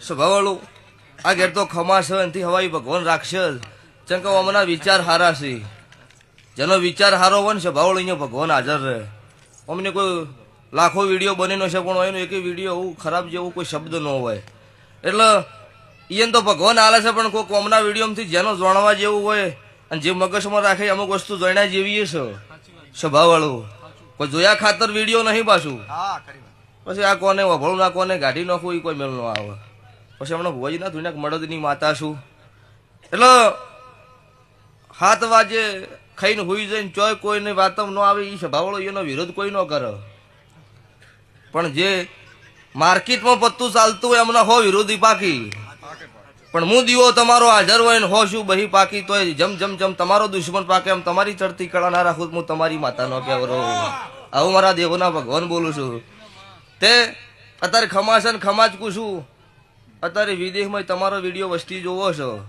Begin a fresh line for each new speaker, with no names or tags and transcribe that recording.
સ્વભાવવાળું? આ ઘેર તો ખમા છે હવાઈ ભગવાન રાખશે જેમ કે અમના વિચાર હારા છે. જેનો વિચાર હારો હોય ને, સ્વભાવવાળો અહીંયા ભગવાન હાજર રહે. અમને કોઈ લાખો વીડિયો બનેલો છે પણ એનો એક વીડિયો એવું ખરાબ જેવું કોઈ શબ્દ ન હોય. એટલે ઈયન તો ભગવાન હાલે છે, પણ કોઈ કોમના વિડીયોમાંથી જેનો જાણવા જેવું હોય, અને જે મગજમાં રાખે અમુક વસ્તુ જોઈના જેવી છે. સ્વભાવવાળું. કોઈ જોયા ખાતર વીડિયો નહીં પાછું? પછી આ કોને, વભળું ના કોને, ગાઢી નાખું એ કોઈ મેળ ન આવે. પછી હમણાં ભુવાજી ના ધુને મળદની માતા છું. એટલે હાથ વાજે ખાઈને હોઈ જઈને ચોય કોઈને વાતમ ન આવે એ સભાવાળો એનો વિરોધ કોઈ ન કરે. પણ જે માર્કેટમાં પત્તું ચાલતું હોય, એમના હો વિરોધી પાકી. પણ હું દીવો તમારો હાજર હોય ને હો શું બહી પાકી, તોય જમ જમ જમ તમારો દુશ્મન પાકે, એમ તમારી ચડતી કળા ના રાખું, હું તમારી માતાનો કહેવરો. આવું મારા દેવોના ભગવાન બોલું છું. તે અત્યારે ખમાશે ને ખમાચકું છું. અત્યારે વિદેશમાં તમારો વીડિયો વસ્તી જોવો છો.